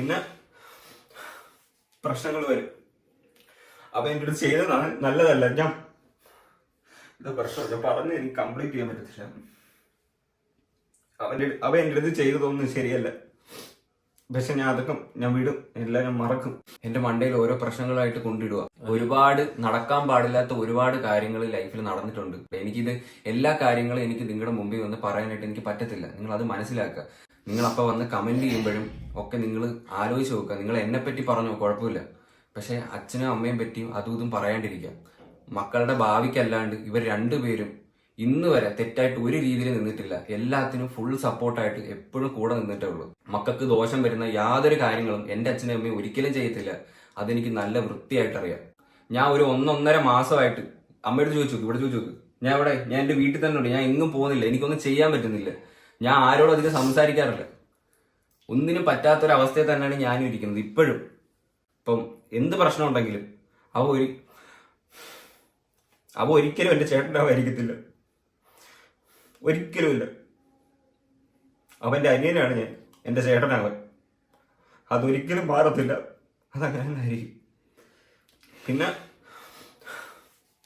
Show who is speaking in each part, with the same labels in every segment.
Speaker 1: പിന്നെ പ്രശ്നങ്ങൾ വരും. അപ്പൊ എനിക്ക് ഇത് ചെയ്തതാണ്. നല്ലതല്ല. ഞാൻ ഇത് പ്രശ്നം. ഞാൻ പറഞ്ഞ് എനിക്ക് കംപ്ലീറ്റ് ചെയ്യാൻ പറ്റത്തില്ല. അവന്റെ അവ എന്റെ അടുത്ത് ചെയ്തതൊന്നും ശരിയല്ല. പക്ഷെ ഞാൻ അതൊക്കെ ഞാൻ വിടും. എല്ലാം ഞാൻ മറക്കും.
Speaker 2: എന്റെ മണ്ടയിൽ ഓരോ പ്രശ്നങ്ങളായിട്ട് കൊണ്ടിടുക ഒരുപാട് നടക്കാൻ പാടില്ലാത്ത ഒരുപാട് കാര്യങ്ങൾ ലൈഫിൽ നടന്നിട്ടുണ്ട്. എനിക്കിത് എല്ലാ കാര്യങ്ങളും എനിക്ക് നിങ്ങളുടെ മുമ്പിൽ വന്ന് പറയാനായിട്ട് എനിക്ക് പറ്റത്തില്ല. നിങ്ങൾ അത് മനസ്സിലാക്കുക. നിങ്ങൾ അപ്പൊ വന്ന് കമന്റ് ചെയ്യുമ്പോഴും ഒക്കെ നിങ്ങൾ ആലോചിച്ച് നോക്കുക. നിങ്ങൾ എന്നെ പറ്റി പറഞ്ഞോ? കുഴപ്പമില്ല. പക്ഷെ അച്ഛനും അമ്മയും പറ്റിയും അതും ഇതും പറയാണ്ടിരിക്കുക. മക്കളുടെ ഭാവിക്കല്ലാണ്ട് ഇവർ രണ്ടുപേരും ഇന്ന് വരെ തെറ്റായിട്ട് ഒരു രീതിയിൽ നിന്നിട്ടില്ല. എല്ലാത്തിനും ഫുൾ സപ്പോർട്ടായിട്ട് എപ്പോഴും കൂടെ നിന്നിട്ടേ ഉള്ളൂ. മക്കൾക്ക് ദോഷം വരുന്ന യാതൊരു കാര്യങ്ങളും എന്റെ അച്ഛനും അമ്മയും ഒരിക്കലും ചെയ്യത്തില്ല. അതെനിക്ക് നല്ല വൃത്തിയായിട്ട് അറിയാം. ഞാൻ ഒരു ഒന്നൊന്നര മാസമായിട്ട് അമ്മയോട് ചോദിച്ചു ഇവിടെ ചോദിച്ചു ഞാൻ ഇവിടെ ഞാൻ എന്റെ വീട്ടിൽ തന്നെ ഉണ്ട്. ഞാൻ എങ്ങും പോകുന്നില്ല. എനിക്കൊന്നും ചെയ്യാൻ പറ്റുന്നില്ല. ഞാൻ ആരോടും അധികം സംസാരിക്കാറില്ല. ഒന്നിനും പറ്റാത്തൊരവസ്ഥയിൽ തന്നെയാണ് ഞാനും ഇരിക്കുന്നത് ഇപ്പോഴും. ഇപ്പം എന്ത് പ്രശ്നം ഉണ്ടെങ്കിലും അവ ഒരു
Speaker 1: അവ ഒരിക്കലും എന്റെ ചേട്ടനാവായിരിക്കത്തില്ല ഒരിക്കലുമില്ല അവന്റെ അനിയനാണ് ഞാൻ എന്റെ ചേട്ടനാവൻ അതൊരിക്കലും മാറത്തില്ല. അതങ്ങനെ തന്നെ ആയിരിക്കും പിന്നെ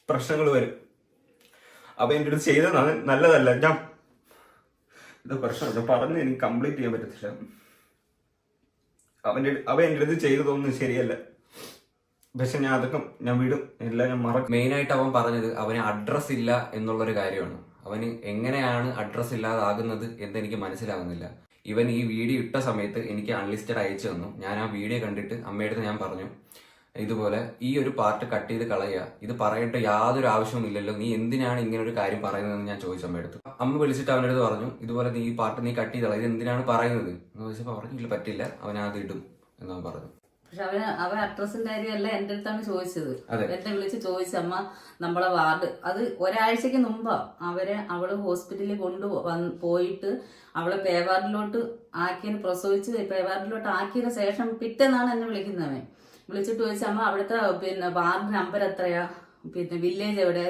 Speaker 1: പ്രശ്നങ്ങൾ വരും. അപ്പൊ എന്റെ അടുത്ത് ചെയ്തതാണ് നല്ലതല്ല. ഞാൻ ഇത് പ്രശ്നം. ഞാൻ പറഞ്ഞ് എനിക്ക് കംപ്ലീറ്റ് ചെയ്യാൻ പറ്റത്തില്ല. അവന്റെ അവ എന്റെ അടുത്ത് ചെയ്തതൊന്നും ശരിയല്ല. പക്ഷെ ഞാൻ അതൊക്കെ ഞാൻ വിടും. എല്ലാം ഞാൻ മറക്കും.
Speaker 2: മെയിനായിട്ട് അവൻ പറഞ്ഞത് അവന് അഡ്രസ് ഇല്ല എന്നുള്ളൊരു കാര്യമാണ്. അവന് എങ്ങനെയാണ് അഡ്രസ് ഇല്ലാതാകുന്നത് എന്ന് എനിക്ക് മനസ്സിലാകുന്നില്ല ഇവൻ ഈ വീഡിയോ ഇട്ട സമയത്ത് എനിക്ക് അൺലിസ്റ്റഡ് അയച്ചു തന്നു. ഞാൻ ആ വീഡിയോ കണ്ടിട്ട് അമ്മയുടെ ഞാൻ പറഞ്ഞു ഇതുപോലെ ഈ ഒരു പാർട്ട് കട്ട് ചെയ്ത് കളയുക. ഇത് പറയേണ്ട യാതൊരു ആവശ്യവും ഇല്ലല്ലോ. നീ എന്തിനാണ് ഇങ്ങനെ ഒരു കാര്യം പറയുന്നതെന്ന് ഞാൻ ചോദിച്ചു അമ്മയെടുത്ത് അമ്മ വിളിച്ചിട്ട് അവന്റെ അടുത്ത് പറഞ്ഞു ഇതുപോലെ നീ ഈ പാർട്ട് നീ കട്ട് ചെയ്ത് കളയുക. ഇത് എന്തിനാണ് പറയുന്നത്? എന്ന് ചോദിച്ചപ്പോൾ പറഞ്ഞു ഇല്ല പറ്റില്ല. അവൻ അത് ഇടും എന്നവൻ പറഞ്ഞു
Speaker 3: പക്ഷെ അവന് അവൻ അഡ്രസ്സിന്റെ കാര്യമല്ല എന്റെ അടുത്താണ് ചോദിച്ചത്. എന്നെ വിളിച്ച് ചോദിച്ചമ്മ നമ്മളെ വാർഡ് അത് ഒരാഴ്ചക്ക് മുമ്പാ അവരെ അവൾ ഹോസ്പിറ്റലിൽ കൊണ്ടു പോയിട്ട് അവളെ പേവാർഡിലോട്ട് ആക്കിയതിന് പ്രസവിച്ച് പേവാർഡിലോട്ട് ആക്കിയതിന് ശേഷം പിറ്റേന്നാണ് എന്നെ വിളിക്കുന്നവൻ. വിളിച്ചിട്ട് ചോദിച്ചമ്മ അവിടുത്തെ പിന്നെ വാർഡ് നമ്പർ എത്രയാ? പിന്നെ വില്ലേജ് എവിടെ?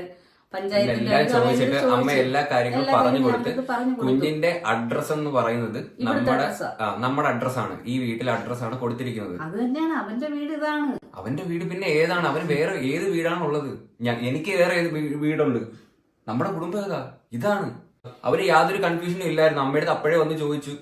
Speaker 2: എല്ലാം ചോദിച്ചിട്ട് അമ്മ എല്ലാ കാര്യങ്ങളും പറഞ്ഞു കൊടുത്ത്. കുഞ്ഞിന്റെ അഡ്രസ് എന്ന് പറയുന്നത് നമ്മുടെ നമ്മുടെ അഡ്രസ്സാണ് ഈ വീട്ടിലെ അഡ്രസ്സാണ് കൊടുത്തിരിക്കുന്നത്.
Speaker 3: അത് തന്നെയാണ്. അവന്റെ വീട് ഇതാണ്.
Speaker 2: അവന്റെ വീട് പിന്നെ ഏതാണ്? അവന് വേറെ ഏത് വീടാണ് ഉള്ളത്? ഞാൻ എനിക്ക് വേറെ ഏത് വീടുണ്ട്? നമ്മുടെ കുടുംബം ഏതാ? ഇതാണ്. അവർ യാതൊരു കൺഫ്യൂഷനും ഇല്ലായിരുന്നു. അമ്മയുടെ അപ്പോഴേ വന്ന് ചോദിച്ചു.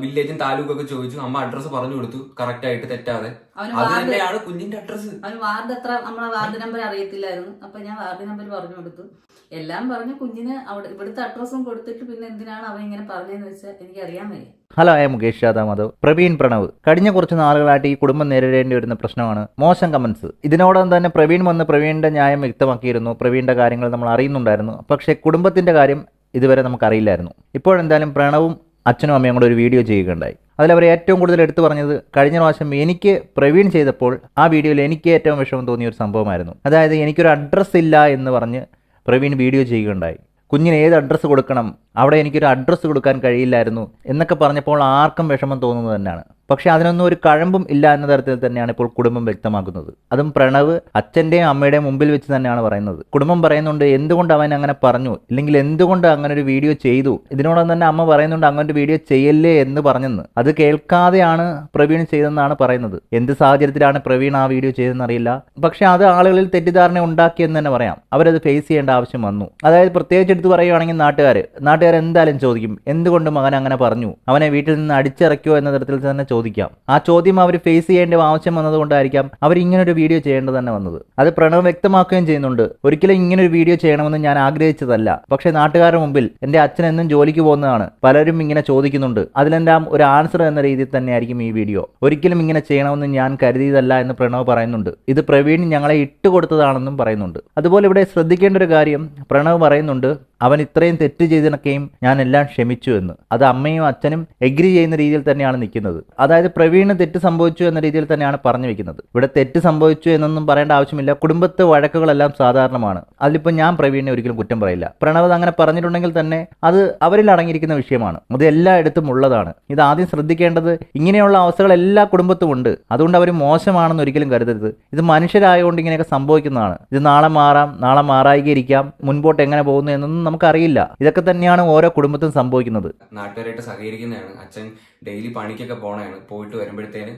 Speaker 2: വില്ലേജും താലൂക്കും ഒക്കെ ചോദിച്ചു. അമ്മ അഡ്രസ്സ് പറഞ്ഞു കൊടുത്തു. കറക്റ്റ് ആയിട്ട് തെറ്റാതെ. അത് തന്നെയാണ് കുഞ്ഞിന്റെ അഡ്രസ്സ്
Speaker 3: അവന് വാർഡ് എത്ര നമ്മളെ വാർഡ് നമ്പർ അറിയത്തില്ലായിരുന്നു. അപ്പൊ ഞാൻ വാർഡ് നമ്പർ പറഞ്ഞു കൊടുത്തു. എല്ലാം പറഞ്ഞു കുഞ്ഞിന് അവിടെ ഇവിടുത്തെ അഡ്രസ്സും കൊടുത്തിട്ട് പിന്നെ എന്തിനാണ് അവൻ ഇങ്ങനെ പറഞ്ഞതെന്ന് വെച്ചാൽ എനിക്ക് അറിയാൻ വയ്യ.
Speaker 4: Hello I Mukesh Yadav Madhav. Praveen Pranav. കഴിഞ്ഞ കുറച്ച് നാളുകളായിട്ട് ഈ കുടുംബം നേരിടേണ്ടി വരുന്ന പ്രശ്നമാണ് മോശം കമന്റ്സ് ഇതിനോടൊപ്പം തന്നെ പ്രവീൺ വന്ന് പ്രവീണിന്റെ ന്യായം വ്യക്തമാക്കിയിരുന്നു. പ്രവീണിന്റെ കാര്യങ്ങൾ നമ്മൾ അറിയുന്നുണ്ടായിരുന്നു. പക്ഷേ കുടുംബത്തിന്റെ കാര്യം ഇതുവരെ നമുക്കറിയില്ലായിരുന്നു. ഇപ്പോഴെന്തായാലും പ്രണവും അച്ഛനും അമ്മയും കൂടെ ഒരു വീഡിയോ ചെയ്യുകയുണ്ടായി. അതിലവർ ഏറ്റവും കൂടുതൽ എടുത്തു പറഞ്ഞത് കഴിഞ്ഞ പ്രാവശ്യം എനിക്ക് പ്രവീൺ ചെയ്തപ്പോൾ ആ വീഡിയോയിൽ എനിക്ക് ഏറ്റവും വിഷമം തോന്നിയ ഒരു സംഭവമായിരുന്നു. അതായത് എനിക്കൊരു അഡ്രസ്സ് ഇല്ല എന്ന് പറഞ്ഞ് പ്രവീൺ വീഡിയോ ചെയ്യുകയുണ്ടായി. കുഞ്ഞിന് ഏത് അഡ്രസ്സ് കൊടുക്കണം? അവിടെ എനിക്കൊരു അഡ്രസ്സ് കൊടുക്കാൻ കഴിയില്ലായിരുന്നു എന്നൊക്കെ പറഞ്ഞപ്പോൾ ആർക്കും വിഷമം തോന്നുന്നത് തന്നെയാണ്. പക്ഷെ അതിനൊന്നും ഒരു കഴമ്പും ഇല്ല എന്ന തരത്തിൽ തന്നെയാണ് ഇപ്പോൾ കുടുംബം വ്യക്തമാക്കുന്നത്. അതും പ്രണവ് അച്ഛന്റെയും അമ്മയുടെയും മുമ്പിൽ വെച്ച് തന്നെയാണ് പറയുന്നത്. കുടുംബം പറയുന്നുണ്ട് എന്തുകൊണ്ട് അവൻ അങ്ങനെ പറഞ്ഞു? ഇല്ലെങ്കിൽ എന്തുകൊണ്ട് അങ്ങനെ ഒരു വീഡിയോ ചെയ്തു? ഇതിനോടൊപ്പം തന്നെ അമ്മ പറയുന്നുണ്ട് അങ്ങനെ ഒരു വീഡിയോ ചെയ്യല്ലേ എന്ന് പറഞ്ഞെന്ന്. അത് കേൾക്കാതെയാണ് പ്രവീൺ ചെയ്തെന്നാണ് പറയുന്നത്. എന്ത് സാഹചര്യത്തിലാണ് പ്രവീൺ ആ വീഡിയോ ചെയ്തതെന്ന് അറിയില്ല. പക്ഷെ അത് ആളുകളിൽ തെറ്റിദ്ധാരണ ഉണ്ടാക്കിയെന്ന് തന്നെ പറയാം. അവരത് ഫേസ് ചെയ്യേണ്ട ആവശ്യം വന്നു. അതായത് പ്രത്യേകിച്ച് എടുത്ത് പറയുകയാണെങ്കിൽ നാട്ടുകാർ നാട്ടുകാർ എന്തായാലും ചോദിക്കും എന്തുകൊണ്ട് മകൻ അങ്ങനെ പറഞ്ഞു? അവനെ വീട്ടിൽ നിന്ന് അടിച്ചിറക്കിയോ എന്ന തരത്തിൽ തന്നെ ചോദിക്കാം. ആ ചോദ്യം അവർ ഫേസ് ചെയ്യേണ്ട ആവശ്യം വന്നതുകൊണ്ടായിരിക്കാം അവർ ഇങ്ങനൊരു വീഡിയോ ചെയ്യേണ്ടത് തന്നെ വന്നത്. അത് പ്രണവ് വ്യക്തമാക്കുകയും ചെയ്യുന്നുണ്ട്. ഒരിക്കലും ഇങ്ങനൊരു വീഡിയോ ചെയ്യണമെന്ന് ഞാൻ ആഗ്രഹിച്ചതല്ല. പക്ഷേ നാട്ടുകാരുടെ മുമ്പിൽ എന്റെ അച്ഛൻ എന്നും ജോലിക്ക് പോകുന്നതാണ്. പലരും ഇങ്ങനെ ചോദിക്കുന്നുണ്ട്. അതിലെല്ലാം ഒരു ആൻസർ എന്ന രീതിയിൽ തന്നെയായിരിക്കും ഈ വീഡിയോ ഒരിക്കലും ഇങ്ങനെ ചെയ്യണമെന്ന് ഞാൻ കരുതിയതല്ല എന്ന് പ്രണവ് പറയുന്നുണ്ട്. ഇത് പ്രവീൺ ഞങ്ങളെ ഇട്ടുകൊടുത്തതാണെന്നും പറയുന്നുണ്ട്. അതുപോലെ ഇവിടെ ശ്രദ്ധിക്കേണ്ട ഒരു കാര്യം പ്രണവ് പറയുന്നുണ്ട് അവൻ ഇത്രയും തെറ്റ് ചെയ്തിനൊക്കെയും ഞാൻ എല്ലാം ക്ഷമിച്ചു എന്ന്. അത് അമ്മയും അച്ഛനും എഗ്രി ചെയ്യുന്ന രീതിയിൽ തന്നെയാണ് നിൽക്കുന്നത്. അതായത് പ്രവീണ് തെറ്റ് സംഭവിച്ചു എന്ന രീതിയിൽ തന്നെയാണ് പറഞ്ഞു വെക്കുന്നത്. ഇവിടെ തെറ്റ് സംഭവിച്ചു എന്നൊന്നും പറയേണ്ട ആവശ്യമില്ല. കുടുംബത്തെ വഴക്കുകളെല്ലാം സാധാരണമാണ്. അതിലിപ്പോൾ ഞാൻ പ്രവീണിനെ ഒരിക്കലും കുറ്റം പറയില്ല. പ്രണവ് അങ്ങനെ പറഞ്ഞിട്ടുണ്ടെങ്കിൽ തന്നെ അത് അവരിൽ അടങ്ങിയിരിക്കുന്ന വിഷയമാണ്. അത് എല്ലായിടത്തും ഉള്ളതാണ്. ഇത് ആദ്യം ശ്രദ്ധിക്കേണ്ടത് ഇങ്ങനെയുള്ള അവസ്ഥകൾ എല്ലാ കുടുംബത്തും ഉണ്ട്. അതുകൊണ്ട് അവർ മോശമാണെന്ന് ഒരിക്കലും കരുതരുത്. ഇത് മനുഷ്യരായതുകൊണ്ട് ഇങ്ങനെയൊക്കെ സംഭവിക്കുന്നതാണ്. ഇത് നാളെ മാറാം നാളെ മാറായിരിക്കാം മുൻപോട്ട് എങ്ങനെ പോകുന്നു എന്നൊന്നും നമുക്കറിയില്ല. ഇതൊക്കെ തന്നെയാണ് ഓരോ കുടുംബത്തും സംഭവിക്കുന്നത്.
Speaker 2: നാട്ടുകാരായിട്ട് സഹകരിക്കുന്നതാണ്. അച്ഛൻ ഡെയിലി പണിക്കൊക്കെ പോണതാണ്. പോയിട്ട് വരുമ്പോഴത്തേന്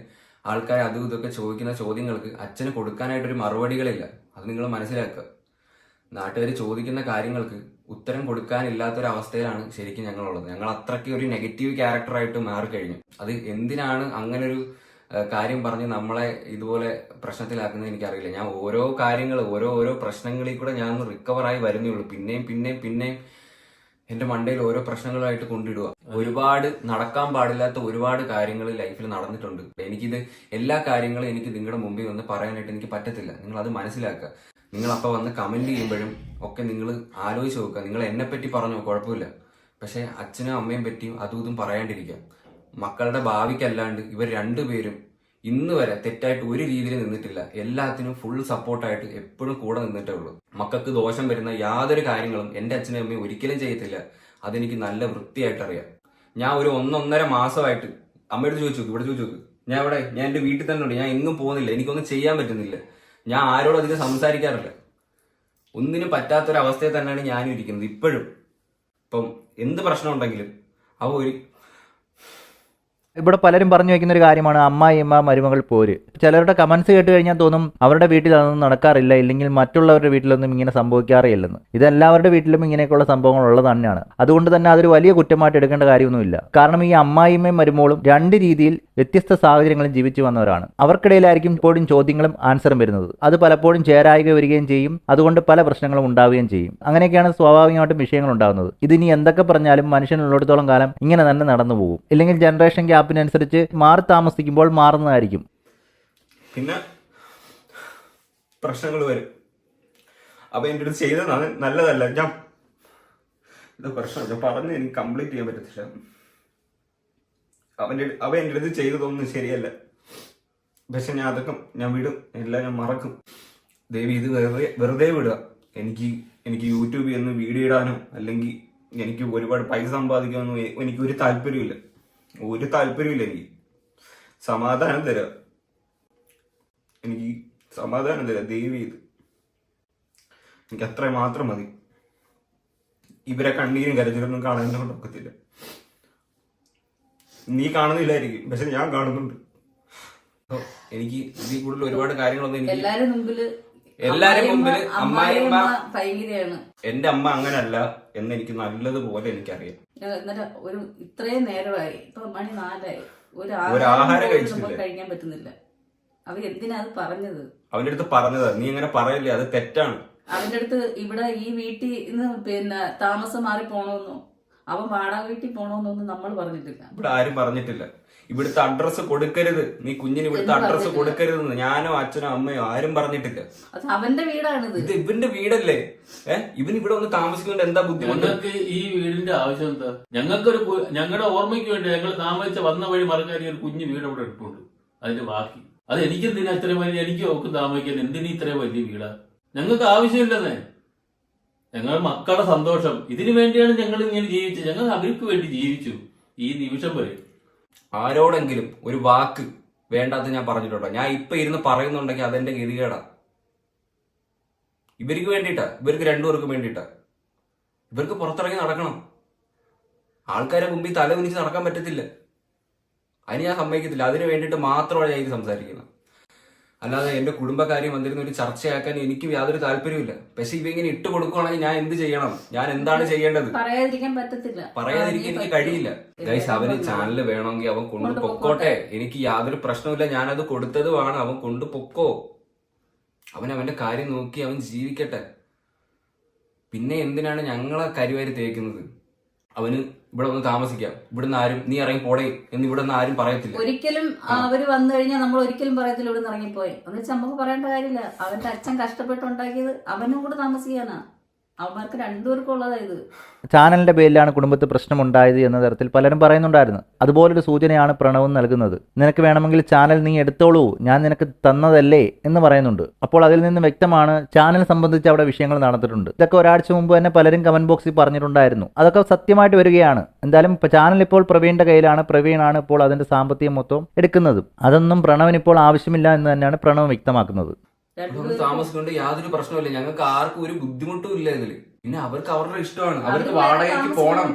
Speaker 2: ആൾക്കാർ അതും ഇതൊക്കെ ചോദിക്കുന്ന ചോദ്യങ്ങൾക്ക് അച്ഛന് കൊടുക്കാനായിട്ടൊരു മറുപടികളില്ല. അത് നിങ്ങൾ മനസ്സിലാക്കുക. നാട്ടുകാർ ചോദിക്കുന്ന കാര്യങ്ങൾക്ക് ഉത്തരം കൊടുക്കാനില്ലാത്തൊരവസ്ഥയിലാണ് ശരിക്കും ഞങ്ങളുള്ളത്. ഞങ്ങൾ അത്രയ്ക്ക് ഒരു നെഗറ്റീവ് ക്യാരക്ടറായിട്ട് മാറിക്കഴിഞ്ഞു. അത് എന്തിനാണ് അങ്ങനൊരു കാര്യം പറഞ്ഞ് നമ്മളെ ഇതുപോലെ പ്രശ്നത്തിലാക്കുന്നത് എനിക്കറിയില്ല. ഞാൻ ഓരോ കാര്യങ്ങൾ ഓരോ ഓരോ പ്രശ്നങ്ങളിൽ കൂടെ ഞാൻ റിക്കവറായി വരുന്നേ ഉള്ളൂ. പിന്നെയും പിന്നെയും പിന്നെയും എന്റെ മണ്ടയിൽ ഓരോ പ്രശ്നങ്ങളായിട്ട് കൊണ്ടിടുക ഒരുപാട് നടക്കാൻ പാടില്ലാത്ത ഒരുപാട് കാര്യങ്ങൾ ലൈഫിൽ നടന്നിട്ടുണ്ട്. എനിക്കിത് എല്ലാ കാര്യങ്ങളും എനിക്ക് നിങ്ങളുടെ മുമ്പിൽ വന്ന് പറയാനായിട്ട് എനിക്ക് പറ്റത്തില്ല. നിങ്ങൾ അത് മനസ്സിലാക്കുക. നിങ്ങൾ അപ്പൊ വന്ന് കമന്റ് ചെയ്യുമ്പോഴും ഒക്കെ നിങ്ങൾ ആലോചിച്ച് നോക്കുക. നിങ്ങൾ എന്നെ പറ്റി പറഞ്ഞോ കുഴപ്പമില്ല. പക്ഷെ അച്ഛനും അമ്മയും പറ്റിയും അതും ഇതും പറയാണ്ടിരിക്കുക. മക്കളുടെ ഭാവിക്കല്ലാണ്ട് ഇവർ രണ്ടുപേരും ഇന്ന് വരെ തെറ്റായിട്ട് ഒരു രീതിയിൽ നിന്നിട്ടില്ല. എല്ലാത്തിനും ഫുൾ സപ്പോർട്ടായിട്ട് എപ്പോഴും കൂടെ നിന്നിട്ടേ ഉള്ളൂ. മക്കൾക്ക് ദോഷം വരുന്ന യാതൊരു കാര്യങ്ങളും എന്റെ അച്ഛനും അമ്മയും ഒരിക്കലും ചെയ്യത്തില്ല. അതെനിക്ക് നല്ല വൃത്തിയായിട്ട് അറിയാം. ഞാൻ ഒരു ഒന്നൊന്നര മാസമായിട്ട് അമ്മയോട് ചോദിച്ചു ഇവിടെ ചോദിച്ചു. ഞാൻ ഇവിടെ ഞാൻ എന്റെ വീട്ടിൽ തന്നെ ഉണ്ട്. ഞാൻ എങ്ങും പോകുന്നില്ല. എനിക്കൊന്നും ചെയ്യാൻ പറ്റുന്നില്ല. ഞാൻ ആരോടും അധികം സംസാരിക്കാറില്ല. ഒന്നിനും പറ്റാത്തൊരവസ്ഥയിൽ തന്നെയാണ് ഞാനും ഇരിക്കുന്നത് ഇപ്പോഴും. ഇപ്പം എന്ത് പ്രശ്നം ഉണ്ടെങ്കിലും അവ ഒരു
Speaker 4: ഇവിടെ പലരും പറഞ്ഞു വെക്കുന്ന ഒരു കാര്യമാണ് അമ്മായിയമ്മ മരുമകൾ പോര്. ചിലരുടെ കമന്റ്സ് കേട്ട് കഴിഞ്ഞാൽ തോന്നും അവരുടെ വീട്ടിൽ അതൊന്നും നടക്കാറില്ല ഇല്ലെങ്കിൽ മറ്റുള്ളവരുടെ വീട്ടിലൊന്നും ഇങ്ങനെ സംഭവിക്കാറില്ലെന്ന് ഇത് എല്ലാവരുടെ വീട്ടിലും ഇങ്ങനെയൊക്കെയുള്ള സംഭവങ്ങൾ ഉള്ളത് തന്നെയാണ്. അതുകൊണ്ട് തന്നെ അതൊരു വലിയ കുറ്റമായിട്ട് എടുക്കേണ്ട കാര്യമൊന്നുമില്ല. കാരണം ഈ അമ്മായിയമ്മയും മരുമോളും രണ്ട് രീതിയിൽ വ്യത്യസ്ത സാഹചര്യങ്ങളിൽ ജീവിച്ചു വന്നവരാണ്. അവർക്കിടയിലായിരിക്കും ഇപ്പോഴും ചോദ്യങ്ങളും ആൻസറും വരുന്നത്. അത് പലപ്പോഴും ചേരായിക വരികയും ചെയ്യും. അതുകൊണ്ട് പല പ്രശ്നങ്ങളും ഉണ്ടാവുകയും ചെയ്യും. അങ്ങനെയൊക്കെയാണ് സ്വാഭാവികമായിട്ടും വിഷയങ്ങൾ ഉണ്ടാകുന്നത്. ഇതിനി എന്തൊക്കെ പറഞ്ഞാലും മനുഷ്യനുള്ളിടത്തോളം കാലം ഇങ്ങനെ തന്നെ നടന്നു പോകും ഇല്ലെങ്കിൽ ജനറേഷൻ ഗ്യാപ്പിനനുസരിച്ച് മാറി താമസിക്കുമ്പോൾ മാറുന്നതായിരിക്കും.
Speaker 1: പിന്നെ പ്രശ്നങ്ങൾ വരും. അപ്പൊ എന്റെ അടുത്ത് ചെയ്തതാണ് നല്ലതല്ല. ഞാൻ പ്രശ്നം? ഞാൻ പറഞ്ഞ് എനിക്ക് കംപ്ലീറ്റ് ചെയ്യാൻ പറ്റത്തില്ല. അവന്റെ അവ എന്റെ അടുത്ത് ചെയ്തതൊന്നും ശരിയല്ല. പക്ഷെ ഞാൻ അതൊക്കെ ഞാൻ വിടും. എല്ലാം ഞാൻ മറക്കും. ദേവി ഇത് വെറുതെ വെറുതെ വിടുക. എനിക്ക് എനിക്ക് യൂട്യൂബിൽ നിന്ന് വീഡിയോ ഇടാനോ അല്ലെങ്കിൽ എനിക്ക് ഒരുപാട് പൈസ സമ്പാദിക്കാനോ എനിക്ക് ഒരു താല്പര്യമില്ല ഒരു താല്പര്യമില്ല എനിക്ക്. സമാധാനം തരാം. എനിക്ക് സമാധാനം തരാം ദൈവം ഇത്. എനിക്ക് അത്ര മാത്രം മതി. ഇവരെ കണ്ണീരും കരച്ചിലൊന്നും കാണാൻ ഒക്കത്തില്ല. നീ കാണുന്നില്ലായിരിക്കും പക്ഷെ ഞാൻ കാണുന്നുണ്ട്.
Speaker 2: എനിക്ക് ഇതിൽ കൂടുതൽ ഒരുപാട് കാര്യങ്ങളൊന്നും എനിക്ക്
Speaker 3: എല്ലാരും മുമ്പിൽ
Speaker 2: എല്ലാരും
Speaker 3: ഭയങ്കരയാണ്
Speaker 2: എന്റെ അമ്മ അങ്ങനല്ല എന്ന് എനിക്ക് നല്ലതുപോലെ എനിക്കറിയാം.
Speaker 3: എന്നിട്ട് ഒരു ഇത്രയും നേരമായി. ഇപ്പൊ മണി നാലായി. ഒരു
Speaker 2: ആഹാരം
Speaker 3: കഴിക്കാൻ പറ്റുന്നില്ല. അവ എന്തിനാ അത് പറഞ്ഞത്?
Speaker 2: അവന്റെ അടുത്ത് പറഞ്ഞത്. നീ ഇങ്ങനെ പറയല്ലേ? അത് തെറ്റാണ്.
Speaker 3: അവന്റെ അടുത്ത് ഇവിടെ ഈ വീട്ടിൽ നിന്ന് പിന്നെ താമസം മാറി പോണോന്നോ അവൻ വാടക വീട്ടിൽ പോണോന്നൊന്നും നമ്മൾ പറഞ്ഞിട്ടില്ല.
Speaker 2: ഇവിടെ ആരും പറഞ്ഞിട്ടില്ല. ഇവിടുത്തെ അഡ്രസ്സ് കൊടുക്കരുത്. നീ കുഞ്ഞിന് ഇവിടുത്തെ
Speaker 3: അഡ്രസ്
Speaker 2: അഡ്രസ്സ്. കൊടുക്കരുതെന്ന് ഞാനോ അച്ഛനോ അമ്മയോ ആരും പറഞ്ഞിട്ടില്ല.
Speaker 3: അത് അവന്റെ വീടാണിത്.
Speaker 2: ഇത് ഇവന്റെ വീടല്ലേ? ഏഹ് ഇവൻ ഇവിടെ ഒന്ന് താമസിക്കുന്നുണ്ട്. എന്താ ബുദ്ധിമുട്ട്?
Speaker 5: ഞങ്ങൾക്ക് ഈ വീടിന്റെ ആവശ്യം എന്താ? ഞങ്ങൾക്കൊരു കു- ഞങ്ങളുടെ ഓർമ്മയ്ക്ക് വേണ്ടി ഞങ്ങൾ താമസിച്ച വന്ന വഴി മറക്കാരി ഒരു കുഞ്ഞു വീട് അവിടെ ഇട്ടുണ്ട് അതിന്റെ ബാക്കി. അത് എനിക്ക് എന്തിനാ ഇത്രയും വലിയ എനിക്ക് ഒക്കെ താമസിക്കാൻ എന്തിനാ ഇത്രയും വലിയ വീടാ? ഞങ്ങൾക്ക് ആവശ്യമില്ലെന്നേ. ഞങ്ങൾ മക്കളുടെ സന്തോഷം. ഇതിനു വേണ്ടിയാണ് ഞങ്ങൾ ഇങ്ങനെ ജീവിച്ചത്. ഞങ്ങൾ അവർക്ക് വേണ്ടി ജീവിച്ചു. ഈ നിമിഷം വരെ.
Speaker 2: ആരോടെങ്കിലും ഒരു വാക്ക് വേണ്ടാത്ത ഞാൻ പറഞ്ഞിട്ടുണ്ടോ? ഞാൻ ഇപ്പൊ ഇരുന്ന് പറയുന്നുണ്ടെങ്കിൽ അതെന്റെ ഗതികേടാ. ഇവർക്ക് വേണ്ടിയിട്ടാ ഇവർക്ക് രണ്ടുപേർക്കും വേണ്ടിയിട്ടാ. ഇവർക്ക് പുറത്തിറങ്ങി നടക്കണം. ആൾക്കാരെ മുമ്പിൽ തല കുനിച്ച് നടക്കാൻ പറ്റത്തില്ല. അതിന് ഞാൻ സമ്മതിക്കത്തില്ല. അതിന് വേണ്ടിയിട്ട് മാത്രമാണ് ഞാൻ ഇത് സംസാരിക്കുന്നത്. അല്ലാതെ എന്റെ കുടുംബകാര്യം വന്നിരുന്ന ഒരു ചർച്ചയാക്കാൻ എനിക്ക് യാതൊരു താല്പര്യമില്ല പക്ഷെ ഇവ ഇങ്ങനെ ഇട്ട് കൊടുക്കുവാണെങ്കിൽ ഞാൻ എന്ത് ചെയ്യണം? ഞാൻ എന്താണ് ചെയ്യേണ്ടത്?
Speaker 3: പറയാതിരിക്കാൻ പറ്റത്തില്ല.
Speaker 2: പറയാതിരിക്കാൻ എനിക്ക് കഴിയില്ല. ഗൈസ് അവന് ചാനൽ വേണമെങ്കിൽ അവൻ കൊണ്ടു
Speaker 3: കൊണ്ട്
Speaker 2: പൊക്കോട്ടെ. എനിക്ക് യാതൊരു പ്രശ്നവുമില്ല. ഞാനത് കൊടുത്തതുമാണ്. അവൻ കൊണ്ടു പൊക്കോ. അവൻ അവന്റെ കാര്യം നോക്കി അവൻ ജീവിക്കട്ടെ. പിന്നെ എന്തിനാണ് ഞങ്ങളെ കരുവാരി തേക്കുന്നത്? അവന് ഇവിടെ വന്ന് താമസിക്കാം. ഇവിടുന്ന് ആരും നീ ഇറങ്ങി പോടേ എന്ന് ഇവിടെ നിന്ന് ആരും പറയത്തില്ല.
Speaker 3: ഒരിക്കലും അവർ വന്നു കഴിഞ്ഞാൽ നമ്മൾ ഒരിക്കലും പറയത്തില്ല ഇവിടെ നിന്ന് ഇറങ്ങിപ്പോയി. എന്ന് വെച്ചാൽ നമുക്ക് പറയേണ്ട കാര്യമില്ല. അവന്റെ അച്ഛൻ കഷ്ടപ്പെട്ടുണ്ടാക്കിയത് അവനും കൂടെ താമസിക്കാനാ.
Speaker 4: ചാനലിന്റെ പേരിലാണ് കുടുംബത്തിൽ പ്രശ്നമുണ്ടായത് എന്ന തരത്തിൽ പലരും പറയുന്നുണ്ടായിരുന്നു. അതുപോലൊരു സൂചനയാണ് പ്രണവും നൽകുന്നത്. നിനക്ക് വേണമെങ്കിൽ ചാനൽ നീ എടുത്തോളൂ ഞാൻ നിനക്ക് തന്നതല്ലേ എന്ന് പറയുന്നുണ്ട്. അപ്പോൾ അതിൽ നിന്ന് വ്യക്തമാണ് ചാനൽ സംബന്ധിച്ച് അവിടെ വിഷയങ്ങൾ നടന്നിട്ടുണ്ട്. ഇതൊക്കെ ഒരാഴ്ച മുമ്പ് തന്നെ പലരും കമന്റ് ബോക്സിൽ പറഞ്ഞിട്ടുണ്ടായിരുന്നു. അതൊക്കെ സത്യമായിട്ട് വരികയാണ്. എന്തായാലും ചാനൽ ഇപ്പോൾ പ്രവീണിന്റെ കയ്യിലാണ്. പ്രവീണാണ് ഇപ്പോൾ അതിന്റെ സാമ്പത്തികം മൊത്തം എടുക്കുന്നതും. അതൊന്നും പ്രണവിന് ഇപ്പോൾ ആവശ്യമില്ല എന്ന് തന്നെയാണ് പ്രണവ് വ്യക്തമാക്കുന്നത്.
Speaker 3: രണ്ടുപേർക്കും
Speaker 2: താമസിക്കൊണ്ട് യാതൊരു പ്രശ്നമില്ല ഞങ്ങൾക്ക് ആർക്കും ഒരു ബുദ്ധിമുട്ടും ഇല്ല ഇതിൽ. പിന്നെ അവർക്ക് അവരുടെ ഇഷ്ടമാണ്. അവർക്ക് വാടകയ്ക്ക് പോണം.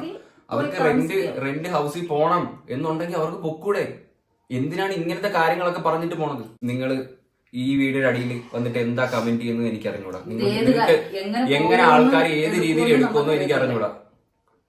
Speaker 2: അവർക്ക് റെന്റ് റെന്റ് ഹൗസിൽ പോണം എന്നുണ്ടെങ്കിൽ അവർക്ക് പൊക്കൂടെ. എന്തിനാണ് ഇങ്ങനത്തെ കാര്യങ്ങളൊക്കെ പറഞ്ഞിട്ട് പോണത്? നിങ്ങൾ ഈ വീടിന്റെ അടിയിൽ വന്നിട്ട് എന്താ കമന്റ് ചെയ്യുന്നത് എനിക്ക് അറിഞ്ഞൂടാ നിങ്ങൾക്ക്
Speaker 3: എങ്ങനെ
Speaker 2: ആൾക്കാർ ഏത് രീതിയിൽ
Speaker 3: എടുക്കുമെന്ന്
Speaker 2: എനിക്ക്
Speaker 3: നമുക്ക്
Speaker 2: അറിഞ്ഞൂടാ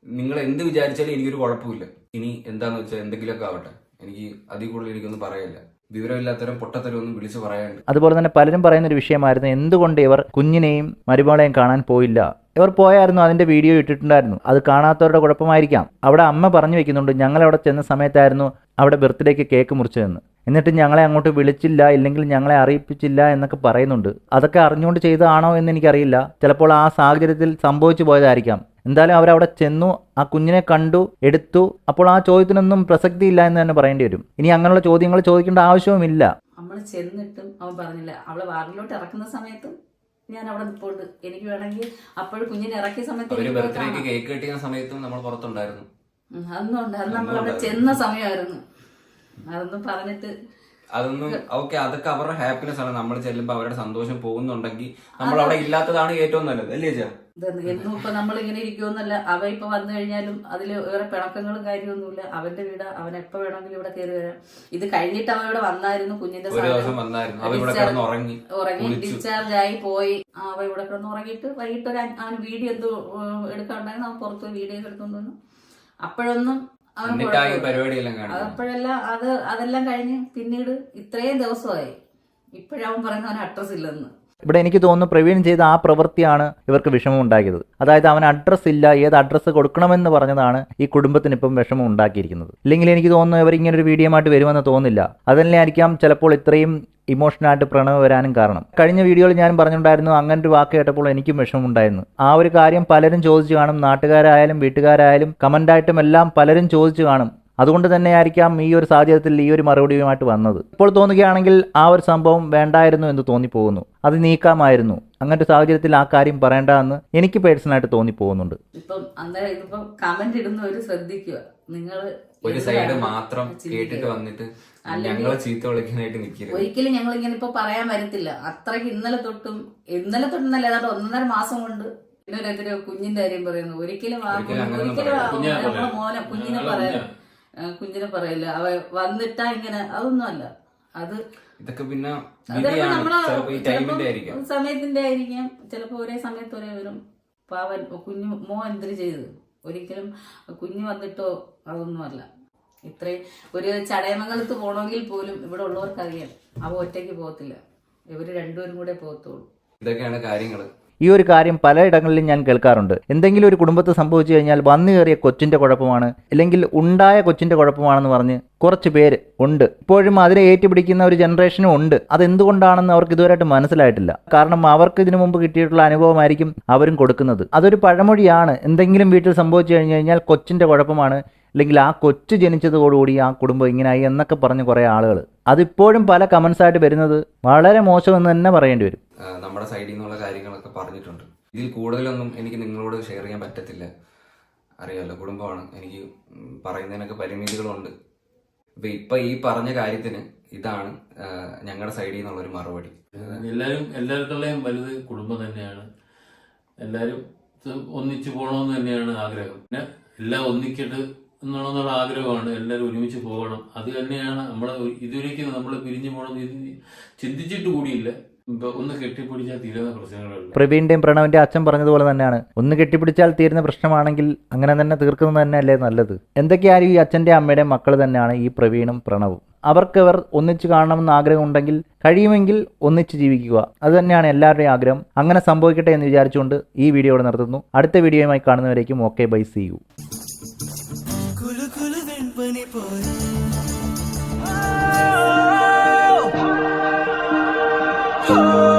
Speaker 2: നിങ്ങൾ എന്ത് വിചാരിച്ചാലും എനിക്കൊരു കുഴപ്പമില്ല. ഇനി എന്താന്ന് വെച്ചാൽ എന്തെങ്കിലുമൊക്കെ ആവട്ടെ. എനിക്ക് അതിൽ കൂടുതൽ എനിക്കൊന്നും പറയാനില്ല. വിവരമില്ലാത്തരം പൊട്ടത്തരം ഒന്നും വിളിച്ച് പറയാനുണ്ട്.
Speaker 4: അതുപോലെ തന്നെ പലരും പറയുന്ന ഒരു വിഷയമായിരുന്നു എന്തുകൊണ്ട് ഇവർ കുഞ്ഞിനെയും മരുമകളെയും കാണാൻ പോയില്ല? ഇവർ പോയായിരുന്നു അതിന്റെ വീഡിയോ ഇട്ടിട്ടുണ്ടായിരുന്നു. അത് കാണാത്തവരുടെ കുഴപ്പമായിരിക്കാം. അവിടെ അമ്മ പറഞ്ഞു വെക്കുന്നുണ്ട് ഞങ്ങൾ അവിടെ ചെന്ന സമയത്തായിരുന്നു അവിടെ ബർത്ത്ഡേക്ക് കേക്ക് മുറിച്ചതെന്ന്. എന്നിട്ട് ഞങ്ങളെ അങ്ങോട്ട് വിളിച്ചില്ല ഇല്ലെങ്കിൽ ഞങ്ങളെ അറിയിപ്പിച്ചില്ല എന്നൊക്കെ പറയുന്നുണ്ട്. അതൊക്കെ അറിഞ്ഞുകൊണ്ട് ചെയ്തതാണോ എന്ന് എനിക്കറിയില്ല. ചിലപ്പോൾ ആ സാഹചര്യത്തിൽ സംഭവിച്ചു പോയതായിരിക്കാം. എന്തായാലും അവരവിടെ ചെന്നു ആ കുഞ്ഞിനെ കണ്ടു എടുത്തു. അപ്പോൾ ആ ചോദ്യത്തിനൊന്നും പ്രസക്തി ഇല്ല എന്ന് തന്നെ പറയേണ്ടി വരും. ഇനി അങ്ങനെയുള്ള ചോദ്യങ്ങൾ ചോദിക്കേണ്ട ആവശ്യവുമില്ല.
Speaker 3: നമ്മൾ ചെന്നിട്ടും അവൻ പറഞ്ഞില്ല. അവളെ വാർഡിലോട്ട് ഇറക്കുന്ന സമയത്തും ഞാൻ അവിടെ നിൽപ്പുണ്ട് എനിക്ക് വേണമെങ്കിൽ അപ്പോൾ കുഞ്ഞിനെ ഇറക്കിയ സമയത്ത്.
Speaker 2: കേക്ക് കിട്ടിയ സമയത്തും നമ്മൾ പുറത്തുണ്ടായിരുന്നു.
Speaker 3: ഉണ്ട് അത് നമ്മൾ അവിടെ ചെന്ന സമയമായിരുന്നു. അതൊന്നും പറഞ്ഞിട്ട്
Speaker 2: അതൊന്നും ഓക്കെ അതൊക്കെ അവരുടെ ഹാപ്പിനെസ് ആണ്. നമ്മൾ ചെല്ലുമ്പോൾ അവരുടെ സന്തോഷം പോകുന്നുണ്ടെങ്കിൽ നമ്മൾ അവിടെ ഇല്ലാത്തതാണ് ഏറ്റവും നല്ലത്. അല്ലേ ചാ
Speaker 3: എന്നും ഇപ്പൊ നമ്മൾ ഇങ്ങനെ ഇരിക്കുമെന്നല്ല അവ ഇപ്പൊ വന്നു കഴിഞ്ഞാലും അതിൽ വേറെ പിണക്കങ്ങളും കാര്യമൊന്നുമില്ല. അവന്റെ വീട് അവൻ എപ്പോ വേണമെങ്കിലും ഇവിടെ കയറി വരാം. ഇത് കഴിഞ്ഞിട്ട് അവ ഇവിടെ വന്നായിരുന്നു കുഞ്ഞിന്റെ
Speaker 2: ഉറങ്ങി.
Speaker 3: ഡിസ്ചാർജ് ആയി പോയി. അവ ഇവിടെ കിടന്ന് ഉറങ്ങിയിട്ട് വൈകിട്ട് ഒരു വീഡിയോ എന്തോ എടുക്കാണ്ടായിരുന്നു അവൻ പുറത്ത് പോയി വീഡിയോ എടുത്തോണ്ട് വന്നു. അപ്പോഴൊന്നും
Speaker 2: എന്നിട്ട് ഈ. പരിപാടിയെല്ലാം കാണിക്കുന്നത്
Speaker 3: അതപ്പോഴെല്ലാം അത് അതെല്ലാം കഴിഞ്ഞ് പിന്നീട് ഇത്രയും ദിവസമായി. ഇപ്പോഴവൻ പറയുന്ന അവന് അഡ്രസ് ഇല്ലെന്ന്.
Speaker 4: ഇവിടെ എനിക്ക് തോന്നുന്നു പ്രവീൺ ചെയ്ത ആ പ്രവൃത്തിയാണ് ഇവർക്ക് വിഷമം ഉണ്ടാക്കിയത് അതായത് അവൻ അഡ്രസ്സ് ഇല്ല ഏത് അഡ്രസ്സ് കൊടുക്കണമെന്ന് പറഞ്ഞതാണ് ഈ കുടുംബത്തിന് ഇപ്പം വിഷമം ഉണ്ടാക്കിയിരിക്കുന്നത്. ഇല്ലെങ്കിൽ എനിക്ക് തോന്നുന്നു ഇവർ ഇങ്ങനെ ഒരു വീഡിയോ ആയിട്ട് വരുമെന്ന് തോന്നുന്നില്ല അതല്ലേ ആയിരിക്കാം ചിലപ്പോൾ ഇത്രയും ഇമോഷണലായിട്ട് പ്രണവ് വരാനും കാരണം. കഴിഞ്ഞ വീഡിയോയിൽ ഞാൻ പറഞ്ഞിട്ടുണ്ടായിരുന്നു അങ്ങനെ ഒരു വാക്ക് കേട്ടപ്പോൾ എനിക്കും വിഷമമുണ്ടായിരുന്നു. ആ ഒരു കാര്യം പലരും ചോദിച്ചു കാണും നാട്ടുകാരായാലും വീട്ടുകാരായാലും കമന്റായിട്ടും എല്ലാം പലരും ചോദിച്ചു കാണും. അതുകൊണ്ട് തന്നെ ആയിരിക്കാം ഈ ഒരു സാഹചര്യത്തിൽ ഈ ഒരു മറുപടിയുമായിട്ട് വന്നത്. ഇപ്പോൾ തോന്നുകയാണെങ്കിൽ ആ ഒരു സംഭവം വേണ്ടായിരുന്നു എന്ന് തോന്നിപ്പോകുന്നു. അത് നീക്കാമായിരുന്നു. അങ്ങനത്തെ സാഹചര്യത്തിൽ ആ കാര്യം പറയേണ്ട എന്ന് എനിക്ക് പേഴ്സണലായിട്ട് തോന്നിപ്പോകുന്നുണ്ട്.
Speaker 3: ഇപ്പം അന്നേരം ഇതിപ്പം കമന്റ് ഇടുന്നവര് ശ്രദ്ധിക്കുക. നിങ്ങൾ
Speaker 2: ഒരു സൈഡ് മാത്രം കേട്ടിട്ട് വന്നിട്ട് ഞങ്ങളെ ചീത്ത വിളിക്കാനായിട്ട് നിൽക്കരുത്.
Speaker 3: ഒരിക്കലും ഞങ്ങൾ ഇങ്ങനെ ഇപ്പൊ പറയാൻ വരത്തില്ല. അത്രയ്ക്ക് ഇന്നലെ തൊട്ടും ഇന്നലെ തൊട്ടുന്നല്ല ഏതാണ്ട് ഒന്നര മാസം കൊണ്ട് പിന്നെ കുഞ്ഞിന്റെ കാര്യം പറയുന്നു. ഒരിക്കലും ആ
Speaker 2: ഒരിക്കലും.
Speaker 3: മോനെ കുഞ്ഞിനെ പറയാം കുഞ്ഞിനെ പറയില്ല. അവ വന്നിട്ടാ ഇങ്ങനെ അതൊന്നും അല്ല അത്
Speaker 2: ഇതൊക്കെ പിന്നെ
Speaker 3: സമയത്തിന്റെ ആയിരിക്കാം. ചിലപ്പോ ഒരേ സമയത്ത് ഒരേ വരും. പാവൻ കുഞ്ഞു മോ എന്തിനു ചെയ്തു? ഒരിക്കലും കുഞ്ഞു വന്നിട്ടോ അതൊന്നുമല്ല. ഇത്രയും ഒരു ചടയമംഗലത്ത് പോകണമെങ്കിൽ പോലും ഇവിടെ ഉള്ളവർക്ക് അറിയാം അവ ഒറ്റയ്ക്ക് പോകത്തില്ല. ഇവർ രണ്ടുപേരും കൂടെ പോകത്തുള്ളൂ.
Speaker 2: ഇതൊക്കെയാണ് കാര്യങ്ങൾ.
Speaker 4: ഈ ഒരു കാര്യം പലയിടങ്ങളിലും ഞാൻ കേൾക്കാറുണ്ട്. എന്തെങ്കിലും ഒരു കുടുംബത്ത് സംഭവിച്ചു കഴിഞ്ഞാൽ വന്നു കയറിയ കൊച്ചിന്റെ കുഴപ്പമാണ് അല്ലെങ്കിൽ ഉണ്ടായ കൊച്ചിന്റെ കുഴപ്പമാണെന്ന് പറഞ്ഞ് കുറച്ച് പേര് ഉണ്ട്. ഇപ്പോഴും അതിനെ ഏറ്റുപിടിക്കുന്ന ഒരു ജനറേഷനും ഉണ്ട്. അതെന്തുകൊണ്ടാണെന്ന് അവർക്ക് ഇതുവരെയായിട്ട് മനസ്സിലായിട്ടില്ല. കാരണം അവർക്ക് ഇതിനു മുമ്പ് കിട്ടിയിട്ടുള്ള അനുഭവമായിരിക്കും അവരും കൊടുക്കുന്നത്. അതൊരു പഴമൊഴിയാണ്. എന്തെങ്കിലും വീട്ടിൽ സംഭവിച്ചു കഴിഞ്ഞു കഴിഞ്ഞാൽ കൊച്ചിന്റെ കുഴപ്പമാണ് അല്ലെങ്കിൽ ആ കൊച്ചു ജനിച്ചതോടുകൂടി ആ കുടുംബം ഇങ്ങനായി എന്നൊക്കെ പറഞ്ഞ് കുറേ ആളുകൾ അതിപ്പോഴും പല കമൻസ് ആയിട്ട് വരുന്നത് വളരെ മോശമെന്ന് തന്നെ പറയേണ്ടി വരും.
Speaker 2: നമ്മുടെ സൈഡിൽ നിന്നുള്ള കാര്യങ്ങളൊക്കെ പറഞ്ഞിട്ടുണ്ട്. ഇതിൽ കൂടുതലൊന്നും എനിക്ക് നിങ്ങളോട് ഷെയർ ചെയ്യാൻ പറ്റത്തില്ല. അറിയാമല്ലോ കുടുംബമാണ്. എനിക്ക് പറയുന്നതിനൊക്കെ പരിമിതികളുണ്ട്. അപ്പം ഇപ്പൊ ഈ പറഞ്ഞ കാര്യത്തിന് ഇതാണ് ഞങ്ങളുടെ സൈഡിൽ നിന്നുള്ള ഒരു മറുപടി.
Speaker 5: എല്ലാവരും എല്ലാവർക്കുള്ളയും വലുത് കുടുംബം തന്നെയാണ്. എല്ലാവരും ഒന്നിച്ചു പോകണമെന്ന് തന്നെയാണ് ആഗ്രഹം. പിന്നെ എല്ലാം ഒന്നിക്കട്ട് എന്നുള്ള ആഗ്രഹമാണ്. എല്ലാവരും ഒരുമിച്ച് പോകണം. അത് തന്നെയാണ് നമ്മൾ ഇതുവരേക്കും നമ്മൾ പിരിഞ്ഞു പോകണം ചിന്തിച്ചിട്ട് കൂടിയില്ല. ഇപ്പൊ ഒന്ന് കെട്ടിപ്പിടിച്ചാൽ തീരുന്ന പ്രശ്നങ്ങളുണ്ട്
Speaker 4: പ്രവീണിന്റെയും പ്രണവിന്റെ അച്ഛൻ പറഞ്ഞതുപോലെ തന്നെയാണ്. ഒന്ന് കെട്ടിപ്പിടിച്ചാൽ തീരുന്ന പ്രശ്നമാണെങ്കിൽ അങ്ങനെ തന്നെ തീർക്കുന്നത് തന്നെയല്ലേ നല്ലത്? എന്തൊക്കെയായാലും ഈ അച്ഛന്റെ അമ്മയുടെ മക്കൾ തന്നെയാണ് ഈ പ്രവീണും പ്രണവും. അവർക്കവർ ഒന്നിച്ചു കാണണമെന്ന് ആഗ്രഹമുണ്ടെങ്കിൽ കഴിയുമെങ്കിൽ ഒന്നിച്ച് ജീവിക്കുക. അത് തന്നെയാണ് എല്ലാവരുടെയും ആഗ്രഹം. അങ്ങനെ സംഭവിക്കട്ടെ എന്ന് വിചാരിച്ചുകൊണ്ട് ഈ വീഡിയോ ഇവിടെ നിർത്തുന്നു. അടുത്ത വീഡിയോയുമായി കാണുന്നവരേക്കും okay bye see you.
Speaker 6: Oh.